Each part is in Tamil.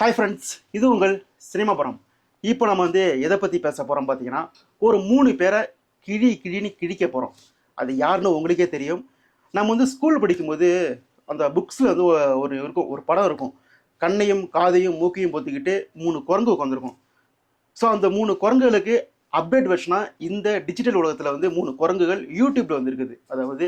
ஹாய் ஃப்ரெண்ட்ஸ் இது உங்கள் சினிமா படம். இப்போ நம்ம வந்து எதை பற்றி பேச போகிறோம் பார்த்தீங்கன்னா ஒரு மூணு பேரை கிழி கிழின்னு கிழிக்க போகிறோம் அது யாருன்னு உங்களுக்கே தெரியும். நம்ம வந்து ஸ்கூல் படிக்கும்போது அந்த புக்ஸில் வந்து ஒரு இருக்கும் ஒரு படம் இருக்கும். கண்ணையும் காதையும் மூக்கையும் பொத்திக்கிட்டு மூணு குரங்கு உட்காந்துருக்கும் ஸோ அந்த மூணு குரங்குகளுக்கு அப்டேட் வெர்ஷனாக இந்த டிஜிட்டல் உலகத்தில் வந்து மூணு குரங்குகள் யூடியூப்பில் வந்துருக்குது. அதாவது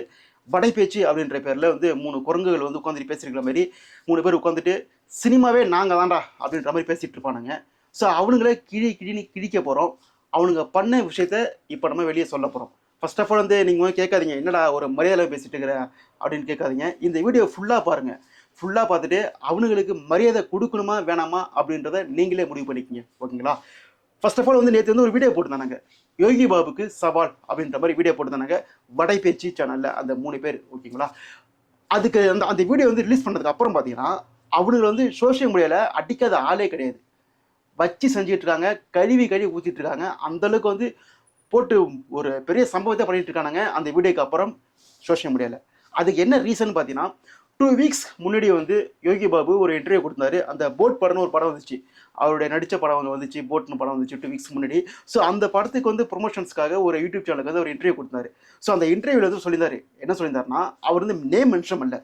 வடைப்பேச்சு அப்படின்ற பேரில் வந்து மூணு குரங்குகள் வந்து உட்காந்துட்டு பேசியிருக்கிற மாதிரி மூணு பேர் உட்காந்துட்டு சினிமாவே நாங்கள் தான்டா அப்படின்ற மாதிரி பேசிகிட்டு இருப்பானுங்க. ஸோ அவனுங்களே கிழி கிழின்னு கிழிக்க போகிறோம் அவனுங்க பண்ண விஷயத்த இப்போ நம்ம வெளியே சொல்ல போகிறோம் ஃபர்ஸ்ட் ஆஃப் ஆல் வந்து நீங்கள் வந்து கேட்காதீங்க. என்னடா ஒரு மரியாதை பேசிட்டு இருக்கிற? அப்படின்னு கேட்காதீங்க. இந்த வீடியோ ஃபுல்லாக பாருங்கள் ஃபுல்லாக பார்த்துட்டு அவனுங்களுக்கு மரியாதை கொடுக்கணுமா வேணாமா அப்படின்றத நீங்களே முடிவு பண்ணிக்கிங்க. ஓகேங்களா? ஃபர்ஸ்ட் ஆஃப் ஆல் வந்து நேற்று வந்து ஒரு வீடியோ போட்டிருந்தாங்க யோகி பாபுக்கு சவால் அப்படின்ற மாதிரி வீடியோ போட்டிருந்தாங்க வடை பேச்சு சேனலில் அந்த மூணு பேர். ஓகேங்களா? அதுக்கு அந்த அந்த வீடியோ வந்து ரிலீஸ் பண்ணதுக்கு அப்புறம் பார்த்தீங்கன்னா அவனுங்க வந்து சோஷியல் மீடியாவில் அடிக்காத ஆளே கிடையாது. வச்சு செஞ்சுட்டு இருக்காங்க கழுவி கழுவி ஊற்றிட்டு இருக்காங்க அந்தளவுக்கு வந்து போட்டு ஒரு பெரிய சம்பவத்தை பண்ணிட்டு இருக்கானுங்க அந்த வீடியோக்கு அப்புறம் சோஷியல் மீடியாவில் அதுக்கு என்ன ரீசன் பார்த்தீங்கன்னா டூ வீக்ஸ் முன்னாடி வந்து யோகி பாபு ஒரு இன்டர்வியூ கொடுத்தாரு. அந்த போட் படம்னு ஒரு படம் வந்துச்சு. அவருடைய நடித்த படம் வந்து வந்துச்சு போட்னு படம் வந்துச்சு டூ வீக்ஸ் முன்னாடி. ஸோ அந்த படத்துக்கு வந்து ப்ரொமோஷன்ஸ்க்காக ஒரு யூடியூப் சேனலுக்கு வந்து ஒரு இன்டர்வியூ கொடுத்தாரு. ஸோ அந்த இன்டர்வியூவில் வந்து சொல்லியிருந்தாரு. என்ன சொல்லியிருந்தாருன்னா அவர் வந்து நேம் மென்ஷன் பண்ணல.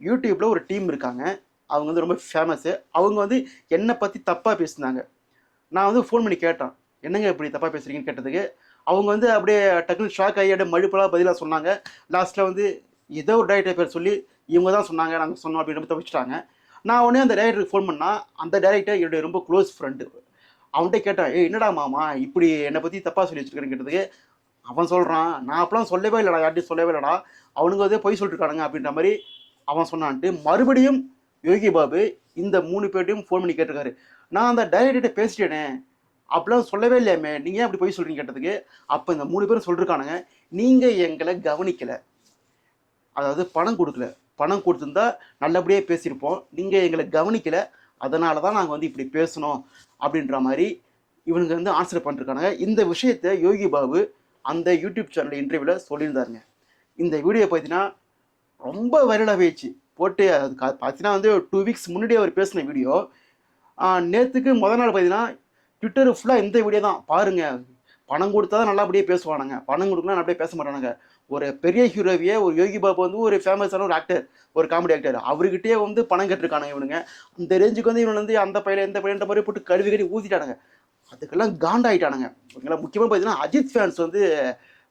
யூடியூப்பில் ஒரு டீம் இருக்காங்க. அவங்க வந்து ரொம்ப ஃபேமஸ்ஸு அவங்க வந்து என்னை பற்றி தப்பாக பேசினாங்க. நான் வந்து ஃபோன் பண்ணி கேட்டேன். என்னங்க இப்படி தப்பாக பேசுகிறீங்கன்னு கேட்டதுக்கு அவங்க வந்து அப்படியே டக்குனு ஷாக் ஆகி அப்படியே மழுப்பலாக பதிலாக சொன்னாங்க. லாஸ்ட்டில் வந்து ஏதோ ஒரு டேரக்டர் பேர் சொல்லி இவங்க தான் சொன்னாங்க நாங்கள் சொன்னோம் அப்படின்னு தப்பிச்சிட்டாங்க. நான் உடனே அந்த டேரக்டருக்கு ஃபோன் பண்ணால் அந்த டேரக்டர் என்னுடைய ரொம்ப க்ளோஸ் ஃப்ரெண்டு அவன்கிட்ட கேட்டேன் ஏய் என்னடா மாமா இப்படி என்னை பற்றி தப்பாக சொல்லி வச்சுருக்கேன்னு கேட்டதுக்கு அவன் சொல்கிறான் நான் அப்பலாம் சொல்லவே இல்லைடா யார்ட்டையும் சொல்லவே இல்லைடா அவனுங்க வந்து பொய் சொல்லிட்டுருக்கானுங்க அப்படின்ற மாதிரி அவன் சொன்னான்ட்டு மறுபடியும் யோகி பாபு இந்த மூணு பேர்ட்டையும் ஃபோன் பண்ணி கேட்டிருக்காரு. நான் அந்த டைரக்டர்கிட்ட பேசிட்டேனே. அப்படிலாம் சொல்லவே இல்லையாமே நீங்கள் ஏன் அப்படி போய் சொல்கிறீங்க கேட்டதுக்கு? அப்போ இந்த மூணு பேரும் சொல்லிருக்கானுங்க நீங்கள் எங்களை கவனிக்கலை. அதாவது பணம் கொடுக்கல. பணம் கொடுத்துருந்தா நல்லபடியாக பேசியிருப்போம். நீங்கள் எங்களை கவனிக்கலை. அதனால தான் நாங்கள் வந்து இப்படி பேசணும் அப்படின்ற மாதிரி இவனுங்க வந்து ஆன்சர் பண்ணிருக்கானுங்க. இந்த விஷயத்தை யோகி பாபு அந்த யூடியூப் சேனல் இன்டர்வியூவில் சொல்லியிருந்தாருங்க. இந்த வீடியோ பார்த்தீங்கன்னா ரொம்ப வைரலாக போயிடுச்சு. போட்டு அது பார்த்தீங்கன்னா வந்து டூ வீக்ஸ் முன்னாடி அவர் பேசின வீடியோ நேற்றுக்கு முதல் நாள் பார்த்தீங்கன்னா ட்விட்டர் ஃபுல்லாக இந்த வீடியோ தான். பாருங்கள் பணம் கொடுத்தா தான் நல்லபடியே பேசுவானுங்க. பணம் கொடுக்கணும் நல்லபடியே பேச மாட்டானுங்க. ஒரு பெரிய ஹீரோவியே ஒரு யோகி பாபு வந்து ஒரு ஃபேமஸான ஒரு ஆக்டர் ஒரு காமெடி ஆக்டர் அவர்கிட்டயே வந்து பணம் கேட்டிருக்கானுங்க இவனுங்க. அந்த ரேஞ்சுக்கு வந்து இவன் வந்து அந்த பையன் இந்த பையன்ற மாதிரி போட்டு கழுவி கட்டி ஊற்றிட்டானுங்க அதுக்கெல்லாம் காண்டாயிட்டானுங்க. ஓகேங்களா முக்கியமாக பார்த்தீங்கன்னா அஜித் ஃபேன்ஸ் வந்து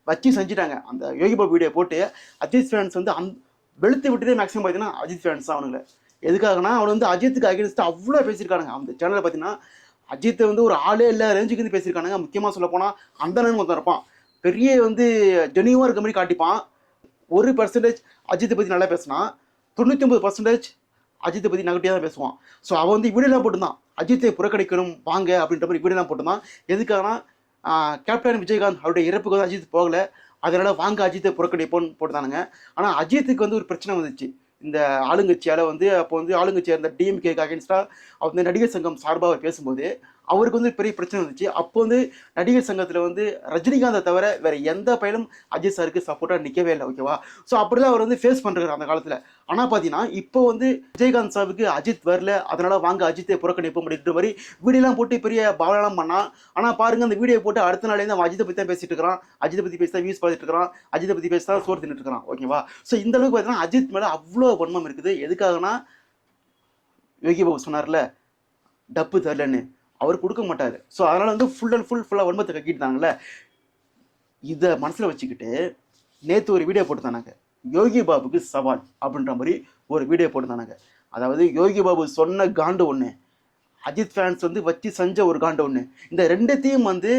வச்சு செஞ்சுட்டாங்க. அந்த யோகி பாபு வீடியோ போட்டு அஜித் ஃபேன்ஸ் வந்து அந் வெளுத்து விட்டதே மேக்ஸிமம் பார்த்தீங்கன்னா அஜித் ஃபேன்ஸ் தான் அவனுங்கள. எதுக்காகனா அவன் வந்து அஜித்துக்கு அகேன்ஸ்ட் அவ்வளோ பேசியிருக்கானுங்க. அந்த சேனலில் பார்த்தீங்கன்னா அஜித்தை வந்து ஒரு ஆளே இல்லை ரேஞ்சுக்கு வந்து பேசியிருக்கானுங்க. முக்கியமாக சொல்ல போனால் அந்தனன் ஒருத்தன் இருப்பான். பெரிய வந்து ஜெனியூவாக இருக்க மாதிரி காட்டிப்பான். ஒரு பர்சன்டேஜ் அஜித்தை பற்றி நல்லா பேசினா தொண்ணூற்றி ஒன்பது பர்சன்டேஜ் அஜித்தை பற்றி நெகட்டிவாக தான் பேசுவான். ஸோ அவன் வந்து வீடியோலாம் போட்டுருந்தான். அஜித்தை புறக்கணிக்கணும் வாங்க அப்படின்ற மாதிரி வீடியோலாம் போட்டுருந்தான். எதுக்காகனா கேப்டன் விஜயகாந்த் அவருடைய இறப்புக்கு வந்து அஜித் போகலை. அதனால் வாங்க அஜித்தை புறக்கணிப்போன்னு போட்டுதானுங்க. ஆனால் அஜித்துக்கு வந்து ஒரு பிரச்சனை வந்துச்சு. இந்த ஆளுங்கட்சியால் வந்து அப்போ வந்து ஆளுங்கட்சியாக இருந்த டிஎம்கேக்கு அகேன்ஸ்டாக அவர் வந்து நடிகர் சங்கம் சார்பாக அவர் பேசும்போது அவருக்கு வந்து பெரிய பிரச்சனை வந்துச்சு. அப்போ வந்து நடிகர் சங்கத்தில் வந்து ரஜினிகாந்தை தவிர வேற எந்த பையனும் அஜித் சாருக்கு சப்போர்ட்டாக நிற்கவே இல்லை ஓகேவா ஸோ அப்படிதான் அவர் வந்து ஃபேஸ் பண்ணுறாரு அந்த காலத்தில். ஆனால் பார்த்தீங்கன்னா இப்போ வந்து விஜயகாந்த் சாருக்கு அஜித் வரல. அதனால் வாங்க அஜித்தை புறக்கணிப்போம் அப்படின்ற மாதிரி வீடியோலாம் போட்டு பெரிய பாவலாம் பண்ணால் ஆனால் பாருங்கள் அந்த வீடியோ போட்டு அடுத்த நாளே அவன் அஜித்தை பற்றி தான் பேசிட்டு இருக்கிறான். அஜித்தை பற்றி பேசி தான் வியூஸ் பார்த்துட்டு இருக்கிறான். அஜித்தை பற்றி பேசி தான் சோறு தின்னுட்டு இருக்கிறான் ஓகேவா ஸோ இந்த அளவுக்கு பார்த்தீங்கன்னா அஜித் மேலே அவ்வளோ வன்மம் இருக்குது. எதுக்காகனா யோகி பாபு சொன்னார்ல டப்பு தரலன்னு. அவர் கொடுக்க மாட்டார். ஸோ அதனால் வந்து ஃபுல் அண்ட் ஃபுல் ஃபுல்லாக வன்மத்தை கக்கிட்டாங்கல்ல இதை மனசில் வச்சுக்கிட்டு நேற்று ஒரு வீடியோ போட்டுதானாங்க யோகி பாபுக்கு சவால் அப்படின்ற மாதிரி ஒரு வீடியோ போட்டுதானாங்க அதாவது யோகி பாபு சொன்ன காண்டு ஒன்று அஜித் ஃபேன்ஸ் வந்து வச்சு செஞ்ச ஒரு காண்டு ஒன்று இந்த ரெண்டுத்தையும் வந்து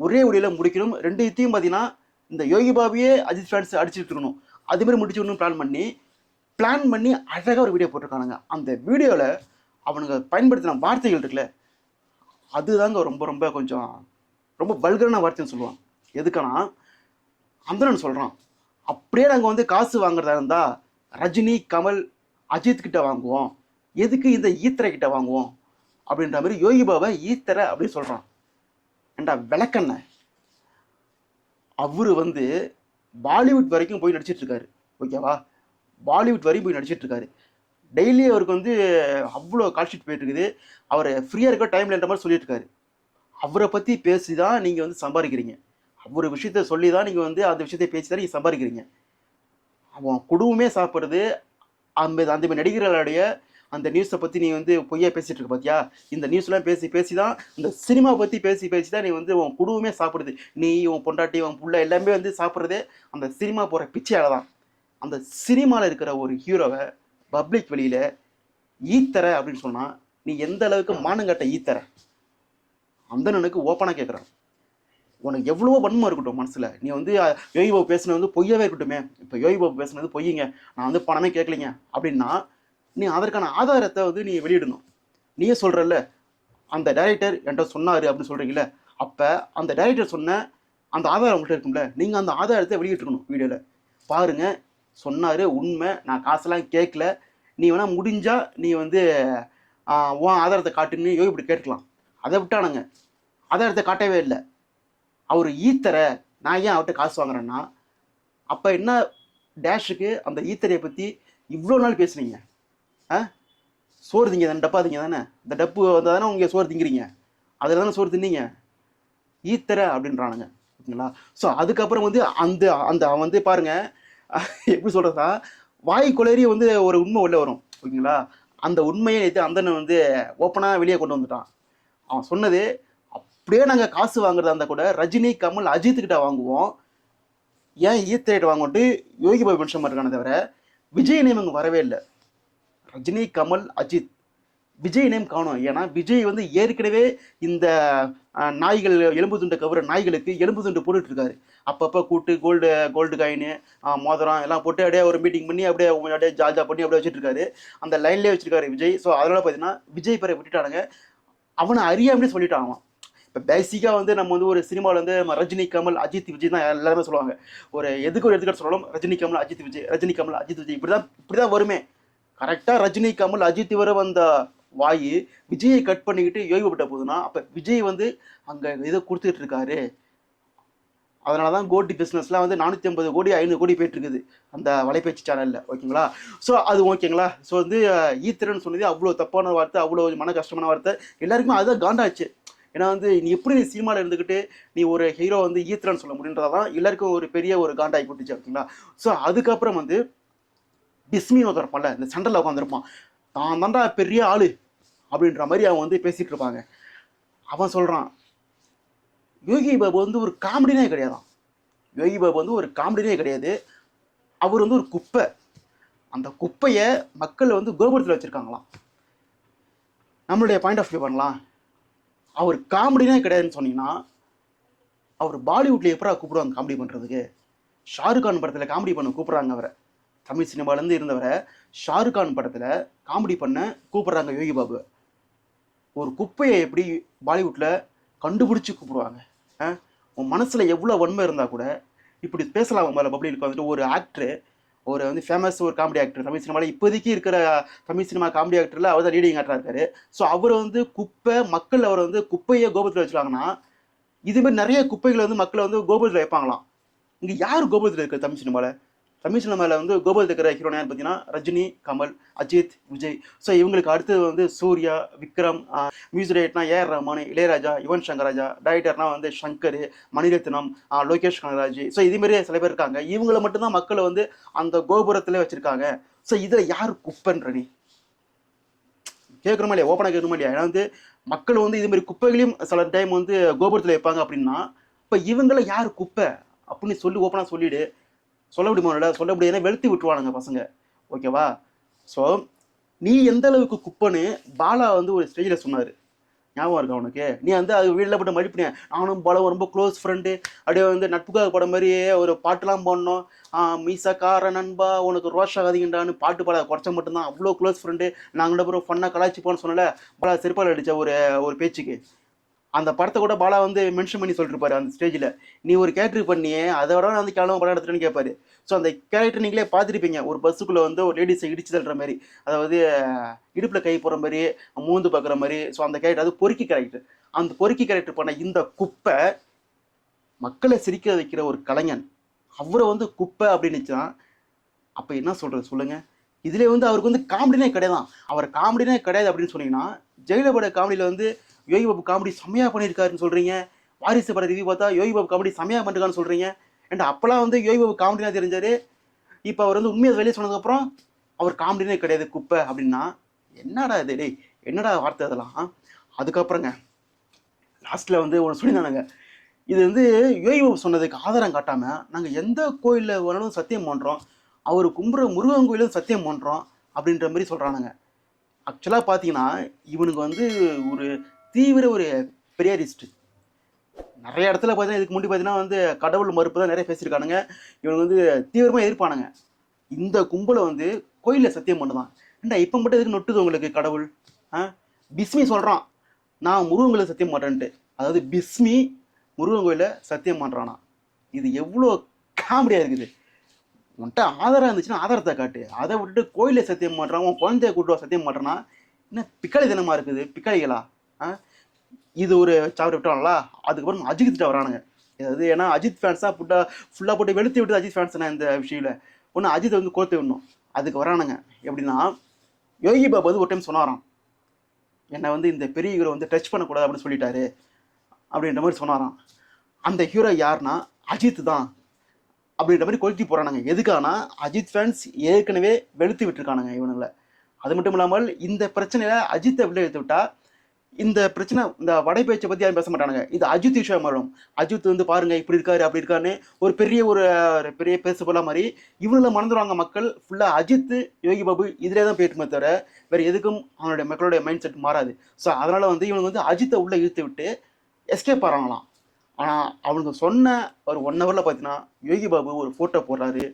ஒரே ஒடியில் முடிக்கணும். ரெண்டுத்தையும் பார்த்தீங்கன்னா இந்த யோகி பாபியே அஜித் ஃபேன்ஸ் அடிச்சுட்டு இருக்கணும் அதுமாரி முடிச்சுக்கணும் பிளான் பண்ணி பிளான் பண்ணி அழகாக ஒரு வீடியோ போட்டிருக்கானுங்க. அந்த வீடியோவில் அவனுங்க பயன்படுத்தின வார்த்தைகள் இருக்குல்ல அதுதாங்க ரொம்ப ரொம்ப கொஞ்சம் ரொம்ப வல்கரான வார்த்தைன்னு சொல்லுவான் எதுக்குன்னா அந்தனன் சொல்கிறான் அப்படியே நாங்கள் வந்து காசு வாங்குறதா இருந்தால் ரஜினி கமல் அஜித் கிட்ட வாங்குவோம். எதுக்கு இந்த ஈத்தரை கிட்ட வாங்குவோம்? அப்படின்ற மாதிரி யோகி பாபா ஈத்தரை அப்படின்னு சொல்கிறான் ஏண்டா விளக்கண்ண? அவரு வந்து பாலிவுட் வரைக்கும் போய் நடிச்சிட்ருக்காரு ஓகேவா? பாலிவுட் வரையும் போய் நடிச்சிட்ருக்காரு டெய்லி அவருக்கு வந்து அவ்வளோ கால்ஷீட் போயிட்டு இருக்குது அவர் ஃப்ரீயாக இருக்க டைம்ல என்ற மாதிரி சொல்லிட்டு இருக்காரு அவரை பற்றி பேசி தான் நீங்கள் வந்து சம்பாதிக்கிறீங்க. ஒரு விஷயத்த சொல்லி தான் நீங்கள் வந்து அந்த விஷயத்தை பேசி தான் நீங்கள் சம்பாதிக்கிறீங்க. அவன் குடும்பமே சாப்பிட்றது அந்த அந்த மாதிரி நடிகர்களுடைய அந்த நியூஸை பற்றி நீ வந்து பொய்யா பேசிட்டு இருக்க பார்த்தியா இந்த நியூஸ்லாம் பேசி பேசி தான் இந்த சினிமா பற்றி பேசி பேசி தான் நீ வந்து உன் குடும்பமே சாப்பிடுது. நீ உன் பொண்டாட்டி உன் புள்ள எல்லாமே வந்து சாப்பிட்றதே அந்த சினிமா போகிற பிச்சையால் தான் அந்த சினிமாவில் இருக்கிற ஒரு ஹீரோவை பப்ளிக் வெளியில் ஈத்தர அப்படின்னு சொன்னால் நீ எந்த அளவுக்கு மானங்கட்ட ஈத்தர? அந்தணனுக்கு ஓப்பனாக கேட்குறான் உனக்கு எவ்வளவோ வன்மம் இருக்கட்டும் மனசில். நீ வந்து யோகி பாபு பேசுனது வந்து பொய்யாவே இருக்கட்டுமே. இப்போ யோகி பாபு பேசுனது பொய்யுங்க. நான் வந்து பணமே கேட்கலைங்க. அப்படின்னா நீ அதற்கான ஆதாரத்தை வந்து நீ வெளியிடணும். நீயே சொல்கிறல்ல அந்த டைரக்டர் என்கிட்ட சொன்னார் அப்படின்னு சொல்கிறீங்களே அப்போ அந்த டைரக்டர் சொன்ன அந்த ஆதாரம் உங்கள்கிட்ட இருக்கும்ல. நீங்கள் அந்த ஆதாரத்தை வெளியிட்டிருக்கணும் வீடியோவில் பாருங்கள் சொன்னார் உண்மை. நான் காசெல்லாம் கேட்கல நீ வேணால் முடிஞ்சா நீ வந்து உன் ஆதாரத்தை காட்டுன்னு யோகி இப்படி கேட்கலாம் அதை விட்டானுங்க. ஆதாரத்தை காட்டவே இல்லை. அவர் ஈத்தர நான் ஏன் அவர்கிட்ட காசு வாங்குறேன்னா அப்போ என்ன டேஷுக்கு அந்த ஈத்தரையை பற்றி இவ்வளோ நாள் பேசுனீங்க. ஆ? சோறு திங்க தானே டப்பா திங்க தானே? இந்த டப்பு வந்தால் தானே உங்கள் சோறு திங்கிறீங்க. அதில் தானே சோறு தின்னீங்க? ஈத்தரை அப்படின்றானுங்க. ஓகேங்களா? ஸோ அதுக்கப்புறம் வந்து அந்த அந்த அவன் வந்து பாருங்கள் எப்படி சொல்கிறதா வாய் குளறி வந்து ஒரு உண்மை உள்ள வரும் ஓகேங்களா அந்த உண்மையை எடுத்து அந்தனை வந்து ஓப்பனாக வெளியே கொண்டு வந்துட்டான். அவன் சொன்னது அப்படியே நாங்கள் காசு வாங்குறதா இருந்தால் கூட ரஜினி கமல் அஜித்துக்கிட்ட வாங்குவோம். ஏன் ஈத்தரேட் வாங்கிட்டு யோகி பாபு மென்ஷன் இருக்கானே தவிர விஜய் நேம் வரவே இல்லை. ரஜினி கமல் அஜித். விஜய் நேம் காணும். ஏன்னா விஜய் வந்து ஏற்கனவே இந்த நாய்கள் எலும்பு துண்டை கவுற நாய்களுக்கு எலும்பு துண்டு போட்டுட்டு இருக்காரு அப்பப்போ கூட்டு கோல்டு கோல்டு காயின் மோதிரம் எல்லாம் போட்டு அப்படியே ஒரு மீட்டிங் பண்ணி அப்படியே அப்படியே ஜாஜா பண்ணி அப்படியே வச்சுட்டு இருக்காரு அந்த லைன்லேயே வச்சிருக்காரு விஜய். ஸோ அதனால பார்த்தீங்கன்னா விஜய் பேரை விட்டுட்டானுங்க. அவனை அறியாமலே சொல்லிட்டான் அவன் இப்போ பேசிக்காக வந்து நம்ம வந்து ஒரு சினிமாவில் வந்து நம்ம ரஜினி கமல் அஜித் விஜய் தான் எல்லாருமே சொல்லுவாங்க. ஒரு எதுக்கு ஒரு எடுத்துக்காட்டு சொல்லணும்? ரஜினி கமல் அஜித் விஜய் ரஜினி கமல் அஜித் விஜய் இப்படி தான் இப்படி தான் வருமே. கரெக்டாக ரஜினி கமல் அஜித் வர வந்த வாயு விஜயை கட் பண்ணிக்கிட்டு ஓய்வு விட்ட போதுன்னா அப்போ விஜய் வந்து அங்கே இதை கொடுத்துட்டு இருக்காரு. அதனால தான் கோடி பிஸ்னஸ்லாம் வந்து நானூற்றி ஐம்பது கோடி ஐநூறு கோடி போயிட்டுருக்குது அந்த வலைபேச்சு சேனலில் ஓகேங்களா? ஸோ அது ஓகேங்களா? ஸோ வந்து அஹ், ஈத்திரன் சொன்னது அவ்வளோ தப்பான வார்த்தை அவ்வளோ மன கஷ்டமான வார்த்தை. எல்லாருக்குமே அதுதான் காண்டாச்சு. ஏன்னா வந்து நீ எப்படி நீ சினிமாவில் இருந்துக்கிட்டு நீ ஒரு ஹீரோ வந்து ஈத்திரன் சொல்ல முடியுன்றதான் எல்லாருக்கும் ஒரு பெரிய ஒரு காண்டாகி போட்டுச்சு ஓகேங்களா? ஸோ அதுக்கப்புறம் வந்து பிஸ்மின்னு ஒருத்தர் இருப்பான்ல இந்த சண்டலில் உட்காந்துருப்பான் தான் தான்டா பெரிய ஆளு அப்படின்ற மாதிரி அவன் வந்து பேசிகிட்டு இருப்பாங்க. அவன் சொல்கிறான் யோகி பாபு வந்து ஒரு காமெடினே கிடையாதான். யோகி பாபு வந்து ஒரு காமெடினே கிடையாது. அவர் வந்து ஒரு குப்பை. அந்த குப்பையை மக்கள் வந்து கோபுரத்தில் வச்சுருக்காங்களாம். நம்மளுடைய பாயிண்ட் ஆஃப் வியூ பண்ணலாம். அவர் காமெடினே கிடையாதுன்னு சொன்னீங்கன்னா அவர் பாலிவுட்ல எப்படா கூப்பிடுவாங்க காமெடி பண்ணுறதுக்கு ஷாருக் கான் படத்தில் காமெடி பண்ண கூப்பிட்றாங்க அவரை. தமிழ் சினிமாலேருந்து இருந்தவரை ஷாருக் கான் படத்தில் காமெடி பண்ண கூப்பிட்றாங்க யோகி பாபு. ஒரு குப்பையை எப்படி பாலிவுட்டில் கண்டுபிடிச்சி கூப்பிடுவாங்க? உன் மனசில் எவ்வளோ வன்மை இருந்தால் கூட இப்படி பேசலாம் மேலே பப்ளிக் வந்துட்டு ஒரு ஆக்டரு ஒரு வந்து ஃபேமஸ் ஒரு காமெடி ஆக்டர் தமிழ் சினிமாவில் இப்போதைக்கு இருக்கிற தமிழ் சினிமா காமெடி ஆக்டரில் அவர் தான் லீடிங் ஆக்டராக இருக்காரு. ஸோ அவர் வந்து குப்பை மக்கள் அவர் வந்து குப்பையை கோபுரத்தில் வச்சுருக்காங்கன்னா இதுமாதிரி நிறைய குப்பைகளை வந்து மக்களை வந்து கோபுரத்தில் வைப்பாங்களாம். இங்கே யார் கோபுரத்தில் இருக்கிற தமிழ் சினிமாவில் தமிழ் சினிமாவில் வந்து கோபுரத்தில் இருக்கிற ஹீரோன் யார் பார்த்தீங்கன்னா ரஜினி கமல் அஜித் விஜய். ஸோ இவங்களுக்கு அடுத்தது வந்து சூர்யா விக்ரம் மியூசிக் டைரக்டர்னா ஏஆர் ரஹ்மான் இளையராஜா யுவன் சங்கர் ராஜா டைரக்டர்னா வந்து சங்கர் மணிரத்னம் லோகேஷ் கனராஜ் ஸோ இதுமாரி சில பேர் இருக்காங்க. இவங்கள மட்டும்தான் மக்களை வந்து அந்த கோபுரத்தில் வச்சுருக்காங்க. ஸோ இதில் யார் குப்பைன்ற நீ கேட்குறோமா இல்லையா? ஓப்பனாக கேட்கணுமா இல்லையா? ஏன்னா வந்து மக்கள் வந்து இதுமாரி குப்பைகளையும் சில டைம் வந்து கோபுரத்தில் வைப்பாங்க அப்படின்னா இப்போ இவங்கள யார் குப்பை? அப்படின்னு சொல்லி ஓப்பனாக சொல்லிவிடு சொல்ல முடியுமா சொல்ல முடியாது வெளுத்து விட்டுருவானுங்க பசங்க. ஓகேவா ஸோ நீ எந்த அளவுக்கு குப்பைன்னு பாலா வந்து ஒரு ஸ்டேஜில் சொன்னார். ஞாபகம் இருக்கா உனக்கு? நீ வந்து அது வீட்டில் போட்டு மடிப்பினே நானும் பாலாவும் ரொம்ப க்ளோஸ் ஃப்ரெண்டு அப்படியே வந்து நட்புக்காக படம் மாதிரியே ஒரு பாட்டுலாம் போடணும் மீசக்கார நண்பா உனக்கு ரோஷா அதிகண்டான்னு பாட்டு பாட குறைச்ச மட்டும்தான். அவ்வளோ க்ளோஸ் ஃப்ரெண்டு நாங்கள் அப்புறம் ஃபன்னாக கலாய்ச்சி போன்னு சொன்னல. பாலா செருப்பால் அடித்த ஒரு ஒரு பேச்சுக்கு. அந்த படத்தை கூட பாலா வந்து மென்ஷன் பண்ணி சொல்லிருப்பாரு அந்த ஸ்டேஜில் நீ ஒரு கேரக்டர் பண்ணியே அதை விட வந்து கிளம்ப படம் எடுத்துட்டேன்னு கேட்பாரு ஸோ அந்த கேரக்டர் நீங்களே பார்த்துருப்பீங்க. ஒரு பஸ்ஸுக்குள்ளே வந்து ஒரு லேடிஸை இடிச்சு தள்ளுற மாதிரி. அதாவது இடுப்பில் கை போடுற மாதிரி மூந்து பார்க்குற மாதிரி. ஸோ அந்த கேரக்டர் அது பொறுக்கி கேரக்டர் அந்த பொறுக்கி கேரக்டர் பண்ண இந்த குப்பை மக்களை சிரிக்க வைக்கிற ஒரு கலைஞன். அவரை வந்து குப்பை அப்படின்னுச்சுன்னா அப்போ என்ன சொல்கிறது சொல்லுங்கள் இதுலேயே வந்து அவருக்கு வந்து காமெடினே கிடையாதான் அவர் காமெடினே கிடையாது அப்படின்னு சொன்னீங்கன்னா ஜெயிலபட காமெடியில் வந்து யோகி பாபு காமெடி செம்மையாக பண்ணியிருக்காருன்னு சொல்கிறீங்க வாரிசு பட ரிவ்யூ பார்த்தா யோகி பாபு காமெடி செம்மையாக பண்ணிருக்கான்னு சொல்கிறீங்க அண்ட் அப்போலாம் வந்து யோகி பாபு காமெடினா தெரிஞ்சார். இப்போ அவர் வந்து உண்மையை வெளியே சொன்னதுக்கப்புறம் அவர் காமெடினே கிடையாது குப்பை அப்படின்னா. என்னடா இது? டேய் என்னடா வார்த்தை அதெல்லாம்? அதுக்கப்புறங்க லாஸ்ட்டில் வந்து ஒன்று சொல்லியிருந்தானுங்க. இது வந்து யோகி பாபு சொன்னதுக்கு ஆதாரம் காட்டாமல் நாங்கள் எந்த கோயிலில் வேணாலும் சத்தியம் பண்ணுறோம் அவர் கும்புற முருகன் கோயிலும் சத்தியம் பண்ணுறோம் அப்படின்ற மாதிரி சொல்கிறானுங்க ஆக்சுவலாக பார்த்தீங்கன்னா இவனுக்கு வந்து ஒரு தீவிர ஒரு பெரியாரிஸ்ட். நிறைய இடத்துல பார்த்தீங்கன்னா இதுக்கு முன்னாடி பார்த்தீங்கன்னா வந்து கடவுள் மறுப்பு தான் நிறைய பேசியிருக்கானுங்க. இவங்க வந்து தீவிரமாக எதிர்ப்பானுங்க. இந்த கும்பலை வந்து கோயிலில் சத்தியம் பண்ணுதான். ஏண்டா இப்போ மட்டும் எதுக்கு நொட்டுது உங்களுக்கு கடவுள்? ஆ? பிஸ்மி சொல்கிறான் நான் முருகன் சத்தியம் பண்ணுறேன்ட்டு அதாவது பிஸ்மி முருகன் கோயிலில் சத்தியம் பண்ணுறானா இது எவ்வளோ காமெடியாக இருக்குது. உன்கிட்ட ஆதாரம் இருந்துச்சுன்னா ஆதாரத்தை காட்டு. அதை விட்டுட்டு கோயிலில் சத்தியம் பண்ணுறான் உன் குழந்தைய கூட்டு வா சத்தியம் பண்ணுறான்னா என்ன பிக்காளி தினமாக இருக்குது பிக்காளிகளா? இது ஒரு சாப்பிட்டு விட்டோம்ல அதுக்கப்புறம் அஜித்திட்ட வரானுங்க. அதாவது ஏன்னா அஜித் ஃபேன்ஸாக தான் ஃபுல்லாக ஃபுல்லாக போட்டு வெளுத்து விட்டு அஜித் ஃபேன்ஸ் இந்த விஷயத்தில். ஒன்று அஜித் வந்து கோர்த்து விடணும். அதுக்கு வரானுங்க. எப்படின்னா யோகி பாபு வந்து ஒரு டைம் சொன்னாராம். என்னை வந்து இந்த பெரிய ஹீரோ வந்து டச் பண்ணக்கூடாது அப்படின்னு சொல்லிட்டாரு. அப்படின்ற மாதிரி சொன்னாராம். அந்த ஹீரோ யாருன்னா அஜித் தான். அப்படின்ற மாதிரி கொளுத்தி போறானுங்க. எதுக்கானா அஜித் ஃபேன்ஸ் ஏற்கனவே வெளுத்து விட்டுருக்கானுங்க இவனுங்களை. அது மட்டும் இல்லாமல் இந்த பிரச்சனையில அஜித்தை வெளியே எடுத்து விட்டால் இந்த பிரச்சனை இந்த வடை பேச்சை பத்தி யாரும் பேச மாட்டானுங்க. இது அஜித் இஷ்யூ மாறும் அஜித் வந்து பாருங்க இப்படி இருக்காரு அப்படி இருக்காருன்னு ஒரு பெரிய ஒரு பெரிய பேச போல மாதிரி இவங்கள மறந்துடுவாங்க மக்கள். ஃபுல்லா அஜித் யோகி பாபு இதிலே தான் போயிருக்குமே தவிர வேற எதுக்கும் அவனுடைய மக்களுடைய மைண்ட் செட் மாறாது. ஸோ அதனால வந்து இவனுங்க வந்து அஜித்தை உள்ள இழுத்து விட்டு எஸ்கேப் ஆகிறாங்களாம் ஆனால் அவனுக்கு சொன்ன ஒரு ஒன் ஹவரில் பார்த்தீங்கன்னா யோகி பாபு ஒரு ஃபோட்டோ போடுறாரு.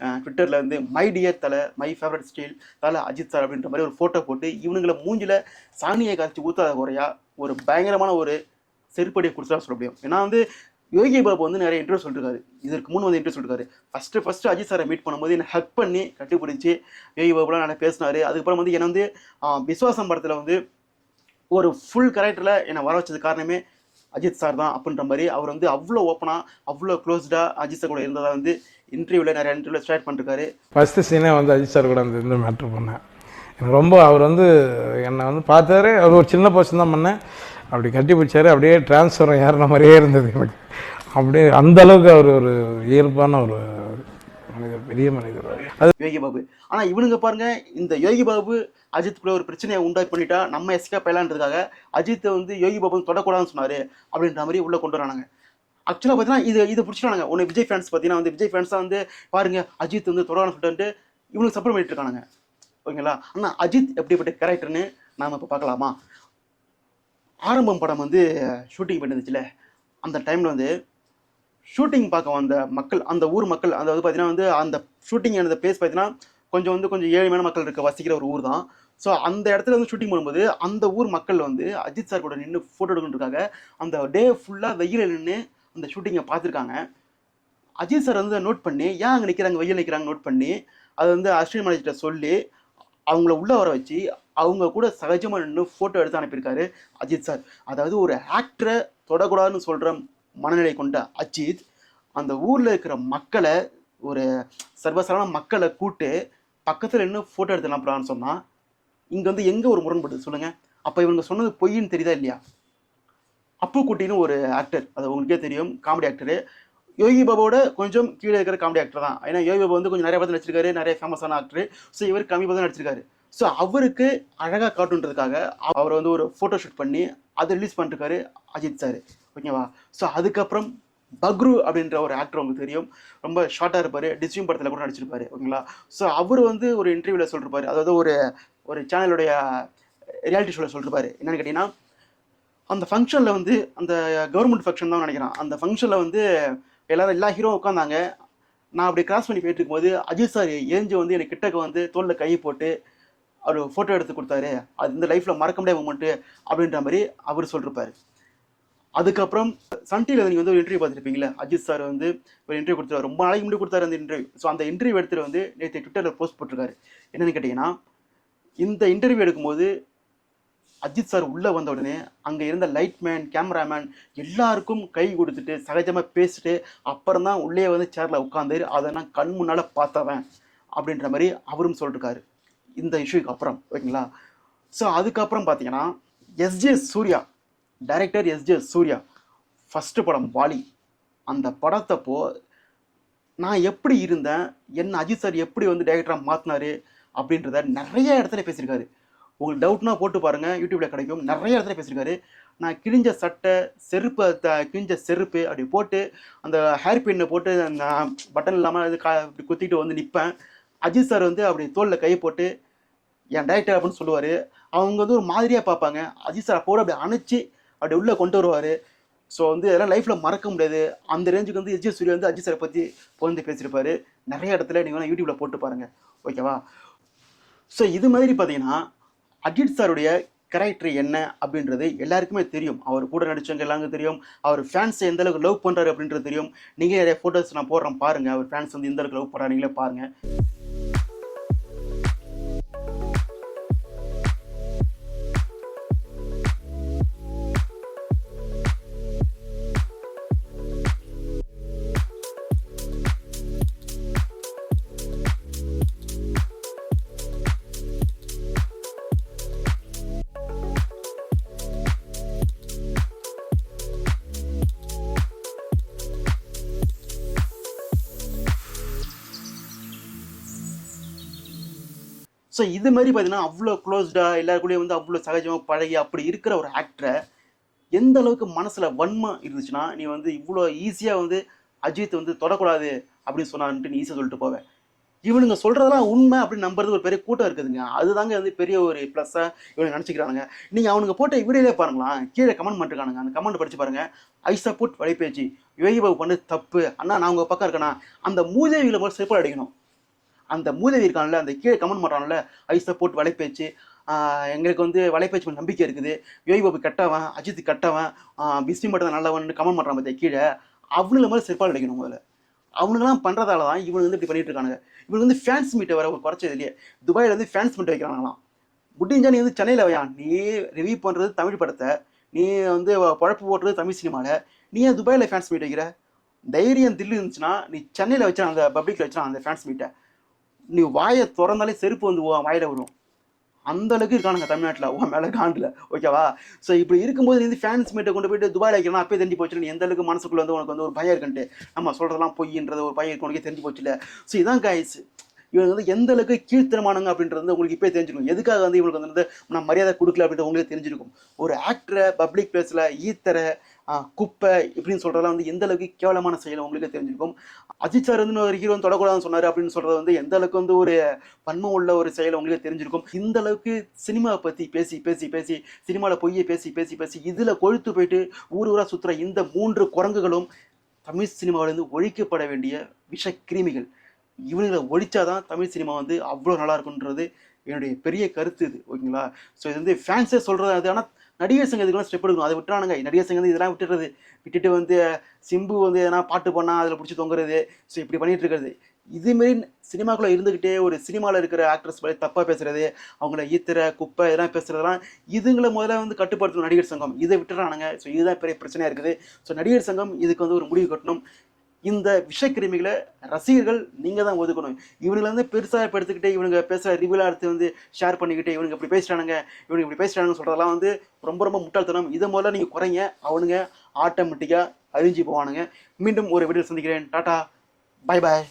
ட்விட்டரில் வந்து my dear Thala my favourite style Thala Ajith sir அப்படின்ற மாதிரி ஒரு ஃபோட்டோ போட்டு இவனுங்களை மூஞ்சில சாணியை காய்ச்சி ஊற்றாத குறையா ஒரு பயங்கரமான ஒரு செருப்படியை கொடுத்தா சொல்ல முடியும். ஏன்னா வந்து யோகி பாபு வந்து நிறைய இன்டர்வியூ சொல்லிருக்காரு. இதற்கு முன் வந்து இன்டர்வியூ சொல்லிருக்காரு. ஃபஸ்ட்டு ஃபஸ்ட்டு அஜித் சாரை மீட் பண்ணும்போது என்னை ஹக் பண்ணி கட்டி பிடிச்சி யோகி பாபுலாம் நல்லா பேசினாரு. அதுக்கப்புறம் வந்து என்னை வந்து விஸ்வாசம் படத்தில் வந்து ஒரு ஃபுல் கேரக்டரில் என்னை வர வச்சது காரணமே அஜித் சார் தான் அப்படின்ற மாதிரி அவர் வந்து அவ்வளோ ஓப்பனாக அவ்வளோ க்ளோஸ்டாக அஜித் சார் கூட இருந்ததா வந்து இன்டர்வியூவில் நிறைய இன்டர்வியூவில் ஸ்டார்ட் பண்ணிருக்காரு. ஃபஸ்ட்டு சீனே வந்து அஜித் சார் கூட அந்த இந்த மேட்ரு பண்ணேன். எனக்கு ரொம்ப அவர் வந்து என்னை வந்து பார்த்தாரு. அவர் ஒரு சின்ன போர்ஷன் தான் பண்ணேன். அப்படி கட்டி பிடிச்சாரு. அப்படியே டிரான்ஸ்ஃபர் ஏறின மாதிரியே இருந்தது எனக்கு. அப்படியே அந்த அளவுக்கு அவர் ஒரு இயல்பான ஒரு மனிதர் பெரிய மனிதர் அது யோகி பாபு ஆனால் இவனுங்க பாருங்க இந்த யோகி பாபு அஜித்துக்குள்ளே ஒரு பிரச்சனையை உண்டாக்கி பண்ணிட்டா நம்ம எஸ்கேப் ஆயிலான்றதுக்காக அஜித்தை வந்து யோகி பாபு தொடக்கூடாதுன்னு சொன்னார் அப்படின்ற மாதிரி உள்ளே கொண்டு வரானாங்க. ஆக்சுவலாக பார்த்தீங்கன்னா இது இதை பிடிச்சிட்டானுங்க. ஒன்று விஜய் ஃபேன்ஸ் பார்த்தீங்கன்னா வந்து விஜய் ஃபேன்ஸாக வந்து பாருங்க அஜித் வந்து தொடரான்னு சொல்லிட்டு இவனுக்கு சப்போர்ட் பண்ணிட்டு இருக்கானுங்க. ஓகேங்களா? ஆனால் அஜித் எப்படிப்பட்ட கேரக்டர்னு நாம் இப்போ பார்க்கலாமா? ஆரம்பம் படம் வந்து ஷூட்டிங் பண்ணிருந்துச்சுல அந்த டைமில் வந்து ஷூட்டிங் பார்க்க வந்த மக்கள் அந்த ஊர் மக்கள் அதாவது பார்த்தீங்கன்னா வந்து அந்த ஷூட்டிங் அந்த பிளேஸ் பார்த்தீங்கன்னா கொஞ்சம் வந்து கொஞ்சம் ஏழ்மையான மக்கள் இருக்க வசிக்கிற ஒரு ஊர் தான் ஸோ அந்த இடத்துல வந்து ஷூட்டிங் பண்ணும்போது அந்த ஊர் மக்கள் வந்து அஜித் சார் கூட நின்று ஃபோட்டோ எடுக்கிறதுக்காக அந்த டே ஃபுல்லாக வெயில் நின்று அந்த ஷூட்டிங்கை பார்த்துருக்காங்க. அஜித் சார் வந்து நோட் பண்ணி ஏன் அங்கே நிற்கிறாங்க வெயில் நிற்கிறாங்க நோட் பண்ணி அதை வந்து அஸ்வின் மேனேஜர்கிட்ட சொல்லி அவங்கள உள்ளே வர வச்சு அவங்க கூட சகஜமாக நின்று ஃபோட்டோ எடுத்து அனுப்பியிருக்காரு அஜித் சார் அதாவது ஒரு ஆக்டரை தொடக்கூடாதுன்னு சொல்கிற மனநிலை கொண்ட அஜித் அந்த ஊரில் இருக்கிற மக்களை ஒரு சர்வசாதாரண மக்களை கூட்டு பக்கத்தில் என்ன ஃபோட்டோ எடுத்து அனுப்புறான்னு சொன்னால் இங்கே வந்து எங்கே ஒரு முரண்படுது சொல்லுங்கள் அப்போ இவங்க சொன்னது பொய்ன்னு தெரியுதா இல்லையா? அப்பு குட்டின்னு ஒரு ஆக்டர் அது உங்களுக்கே தெரியும் காமெடி ஆக்டரு யோகி பாபாவோட கொஞ்சம் கீழே இருக்கிற காமெடி ஆக்டர் தான். ஏன்னா யோகி பாபா வந்து கொஞ்சம் நிறைய படம் நடிச்சிருக்காரு நிறைய ஃபேமஸான ஆக்டர் ஸோ இவர் கம்மி படம் நடிச்சிருக்காரு. ஸோ அவருக்கு அழகாக காட்டுன்றதுக்காக அவரை வந்து ஒரு ஃபோட்டோ ஷூட் பண்ணி அதை ரிலீஸ் பண்ணிருக்காரு அஜித் சார் ஓகேவா ஸோ அதுக்கப்புறம் பக்ரு அப்படின்ற ஒரு ஆக்டர் உங்களுக்கு தெரியும். ரொம்ப ஷார்ட்டாக இருப்பார். டிஸ்யூம் படத்தில் கூட நடிச்சிருப்பாரு. ஓகேங்களா? ஸோ அவர் வந்து ஒரு இன்டர்வியூவில் சொல்லிருப்பாரு. அதாவது ஒரு ஒரு சேனலுடைய ரியாலிட்டி ஷோவில் சொல்லிருப்பாரு. என்னென்னு கேட்டிங்கன்னா அந்த ஃபங்க்ஷனில் வந்து அந்த கவர்மெண்ட் ஃபங்க்ஷன் தான் நினைக்கிறேன். அந்த ஃபங்க்ஷனில் வந்து எல்லாரும் எல்லா ஹீரோ உட்காந்தாங்க நான் அப்படி கிராஸ் பண்ணி போயிட்டு இருக்கும்போது அஜித் சார் ஏஞ்சு வந்து எனக்கு கிட்டக்க வந்து தோளில் கை போட்டு அவர் ஃபோட்டோ எடுத்து கொடுத்தாரு. அது இந்த லைஃப்பில் மறக்க முடியாத மூமெண்ட்டு அப்படின்ற மாதிரி அவர் சொல்லிருப்பாரு. அதுக்கப்புறம் சன் டிவியில் நீங்கள் வந்து ஒரு இன்டர்வியூ பார்த்துருப்பீங்களா அஜித் சார் வந்து ஒரு இன்டர்வியூ கொடுத்துருவார். ரொம்ப நாளைக்கு முன்னாடி கொடுத்தாரு அந்த இன்டர்வியூ ஸோ அந்த இன்டர்வியூ எடுத்துட்டு வந்து நேற்று ட்விட்டரில் போஸ்ட் போட்டிருக்காரு. என்னன்னு கேட்டிங்கன்னா இந்த இன்டர்வியூ எடுக்கும்போது அஜித் சார் உள்ளே வந்த உடனே அங்கே இருந்த லைட்மேன் கேமராமேன் எல்லாருக்கும் கை கொடுத்துட்டு சகஜமாக பேசிட்டு அப்புறம் தான் உள்ளே வந்து சேரில் உட்காந்து அதை நான் கண் முன்னால் பார்த்தவன் அப்படின்ற மாதிரி அவரும் சொல்லிருக்காரு. இந்த இஷ்யூக்கு அப்புறம் ஓகேங்களா ஸோ அதுக்கப்புறம் பார்த்தீங்கன்னா S J Suriya director S J Suriya first படம் வாலி. அந்த படத்தப்போ நான் எப்படி இருந்தேன்? என்ன அஜித் சார் எப்படி வந்து டைரக்டராக மாற்றினாரு அப்படின்றத நிறைய இடத்துல பேசியிருக்காரு. உங்களுக்கு டவுட்னா போட்டு பாருங்கள் யூடியூப்பில் கிடைக்கும். நிறைய இடத்துல பேசியிருக்காரு. நான் கிழிஞ்ச சட்டை செருப்பை த கிழிஞ்ச செருப்பு அப்படி போட்டு அந்த ஹேர் பின்னை போட்டு அந்த பட்டன் இல்லாமல் இது கா இப்படி குத்திட்டு வந்து நிற்பேன் அஜித் சார் வந்து அப்படி தோளில் கை போட்டு என் டைரக்டர் அப்படின்னு சொல்லுவார். அவங்க வந்து ஒரு மாதிரியாக பார்ப்பாங்க. அஜித் சார் போட அப்படி அணைச்சி அப்படி உள்ளே கொண்டு வருவார். ஸோ வந்து அதெல்லாம் லைஃப்பில் மறக்க முடியாது. அந்த ரேஞ்சுக்கு வந்து எஸ்ஜி சூர்யா வந்து அஜித் சாரை பற்றி புகழ்ந்து பேசியிருப்பாரு. நிறைய இடத்துல நீங்கள் வேணால் யூடியூப்பில் போட்டு பாருங்கள் ஓகேவா ஸோ இது மாதிரி பார்த்தீங்கன்னா அஜித் சாருடைய கேரக்டர் என்ன அப்படின்றது எல்லாருக்குமே தெரியும். அவர் கூட நடிச்சவங்க எல்லாருக்கும் தெரியும். அவர் ஃபேன்ஸ் எந்த அளவுக்கு லவ் பண்ணுறாரு அப்படின்றது தெரியும். நீங்கள் நிறைய ஃபோட்டோஸ் நான் போடுறேன் பாருங்கள் அவர் ஃபேன்ஸ் வந்து எந்த அளவுக்கு லவ் பண்ணுறாரு நீங்களே பாருங்கள் ஸோ இது மாதிரி பார்த்தீங்கன்னா அவ்வளோ க்ளோஸ்டாக எல்லாருக்குள்ளேயும் வந்து அவ்வளோ சகஜமாக பழகி அப்படி இருக்கிற ஒரு ஆக்டரை எந்த அளவுக்கு மனசில் வன்மம் இருந்துச்சுன்னா நீ வந்து இவ்வளோ ஈஸியாக வந்து அஜித் வந்து தொடக்கூடாது அப்படின்னு சொன்னான்ட்டு நீ ஈஸியாக சொல்லிட்டு போவேன் இவனுங்க சொல்கிறதெல்லாம் உண்மை அப்படின்னு நம்புறது ஒரு பெரிய கூட்டம் இருக்குதுங்க. அதுதாங்க வந்து பெரிய ஒரு ப்ளஸ்ஸாக இவனுங்க நினச்சிக்கிறானுங்க நீங்கள் அவனுங்க போட்ட வீடியோலே பாருங்களேன் கீழே கமெண்ட் பண்ணிருக்கானுங்க அந்த கமெண்ட் படிச்சு பாருங்க. ஐசா புட் வலைபேச்சு பாபு பண்ணது தப்பு. அண்ணா நான் உங்கள் பக்கம் இருக்கேனா? அந்த மூதேவியில் போய் செருப்பால் அடிக்கணும். அந்த மூதேவி இருக்கான்ல அந்த கீழே கமெண்ட் பண்ணுறான்ல ஐசா போட்டு வலைப்பேச்சு. எங்களுக்கு வந்து வலைப்பேச்சு நம்பிக்கை இருக்குது. யோகி பாபு கெட்டவன் அஜித் கெட்டவன் பிஸ்மி மட்டும் தான் நல்லவன் கமெண்ட் பண்ணுறான் பார்த்தியா கீழே. அவனுங்களை மாதிரி செருப்பால் அடிக்கணும் முதல்ல. அவனுங்கெல்லாம் பண்ணுறதால தான் இவனுங்க வந்து இப்படி பண்ணிட்டு இருக்கானுங்க. இவனுக்கு வந்து ஃபேன்ஸ் மீட்டை வர ஒரு குறைச்சது இல்லையே. துபாயில் வந்து ஃபேன்ஸ் மீட் வைக்கிறாங்களாம் முடிஞ்சா நீ வந்து சென்னையில் வையா? நீ ரிவ்யூ பண்ணுறது தமிழ் படத்தை. நீ வந்து பழப்பு போடுறது தமிழ் சினிமாவில் நீ ஏன் துபாயில் ஃபேன்ஸ் மீட் வைக்கிற? தைரியம் தில்லு இருந்துச்சுன்னா நீ சென்னையில் வச்சா அந்த பப்ளிக்கில் வச்சா அந்த ஃபேன்ஸ் மீட்டை நீ வாயை திறந்தாலே செருப்பு வந்து வாயில வரும் அந்த அளவுக்கு இருக்கானுங்க தமிழ்நாட்டில். உன் மேலே காண்டில் ஓகேவா ஸோ இப்படி இருக்கும்போது நீ வந்து ஃபேன்ஸ் மீட்டை கொண்டு போயிட்டு துபாயில் வைக்கணும் அப்பயே தெரிஞ்சு போச்சு நீ எந்த அளவுக்கு மனசுக்குள்ள வந்து உனக்கு வந்து ஒரு பயம் இருக்குன்ட்டு. நம்ம சொல்கிறதெல்லாம் பொய்ன்றது ஒரு பயம் இருக்கு உனக்கே தெரிஞ்சு போச்சுல. ஸோ இதான் காய்ஸ் இவங்க வந்து எந்த அளவுக்கு கீழ்த்தனமானங்க அப்படின்றது வந்து உங்களுக்கு இப்போ தெரிஞ்சிருக்கும். எதுக்காக வந்து இவங்களுக்கு வந்து நான் மரியாதை கொடுக்கல அப்படின்றது உங்களுக்கு தெரிஞ்சிருக்கும். ஒரு ஆக்டரை பப்ளிக் பிளேஸில் ஈத்தரை குப்பை இப்படின்னு சொல்கிறதெல்லாம் வந்து எந்த அளவுக்கு கேவலமான செயல் உங்களுக்கு தெரிஞ்சிருக்கும். அஜித் சார் வந்து ஒரு ஹீரோன் தொடக்கூடாதுன்னு சொன்னார் அப்படின்னு சொல்கிறது வந்து எந்த அளவுக்கு வந்து ஒரு வன்மம் உள்ள ஒரு செயல் உங்களுக்கு தெரிஞ்சிருக்கும். இந்த அளவுக்கு சினிமாவை பற்றி பேசி பேசி பேசி சினிமாவில் பொய்யை பேசி பேசி பேசி இதில் கொழுத்து போயிட்டு ஊர் ஊராக சுற்றுற இந்த மூன்று குரங்குகளும் தமிழ் சினிமாவிலேருந்து ஒழிக்கப்பட வேண்டிய விஷ கிருமிகள். இவனுங்களை ஒழிச்சாதான் தமிழ் சினிமா வந்து அவ்வளோ நல்லா இருக்குன்றது என்னுடைய பெரிய கருத்து இது ஓகேங்களா? ஸோ இது வந்து ஃபேன்ஸே சொல்கிறது அது ஆனால் நடிகர் சங்கத்துக்குலாம் ஸ்டெப் எடுக்கணும். அதை விட்டுறானுங்க. நடிகர் சங்கம் வந்து இதெல்லாம் விட்டுறது. விட்டுட்டு வந்து சிம்பு வந்து எதனா பாட்டு பண்ணால் அதில் பிடிச்சி தொங்குறது. ஸோ இப்படி பண்ணிட்டு இருக்கிறது. இதுமாரி சினிமாக்குள்ளே இருந்துக்கிட்டே ஒரு சினிமாவில் இருக்கிற ஆக்ட்ரஸ் பற்றி தப்பாக பேசுகிறது அவங்கள ஈத்திர குப்பை இதெல்லாம் பேசுகிறதெல்லாம் இதுங்களை முதல்ல வந்து கட்டுப்படுத்தணும் நடிகர் சங்கம். இதை விட்டுறானுங்க. ஸோ இதுதான் பெரிய பிரச்சனையாக இருக்குது. ஸோ நடிகர் சங்கம் இதுக்கு வந்து ஒரு முடிவு கட்டணும். இந்த விஷக்கிருமிகளை ரசிகர்கள் நீங்கள் தான் ஒதுக்கணும். இவங்களை வந்து பெருசாக இப்போ எடுத்துக்கிட்டு இவனுங்க பேசுகிற ரிவியூலாக எடுத்து வந்து ஷேர் பண்ணிக்கிட்டு இவனுங்க இப்படி பேசுகிறானுங்க இவனுங்க இப்படி பேசிட்டானுங்க சொல்கிறதெல்லாம் வந்து ரொம்ப ரொம்ப முட்டாள்தனம். இதை முதல்ல நீங்கள் குறைங்க அவனுங்க ஆட்டோமேட்டிக்காக அழிஞ்சு போவானுங்க. மீண்டும் ஒரு வீடியோ சந்திக்கிறேன். Tata bye bye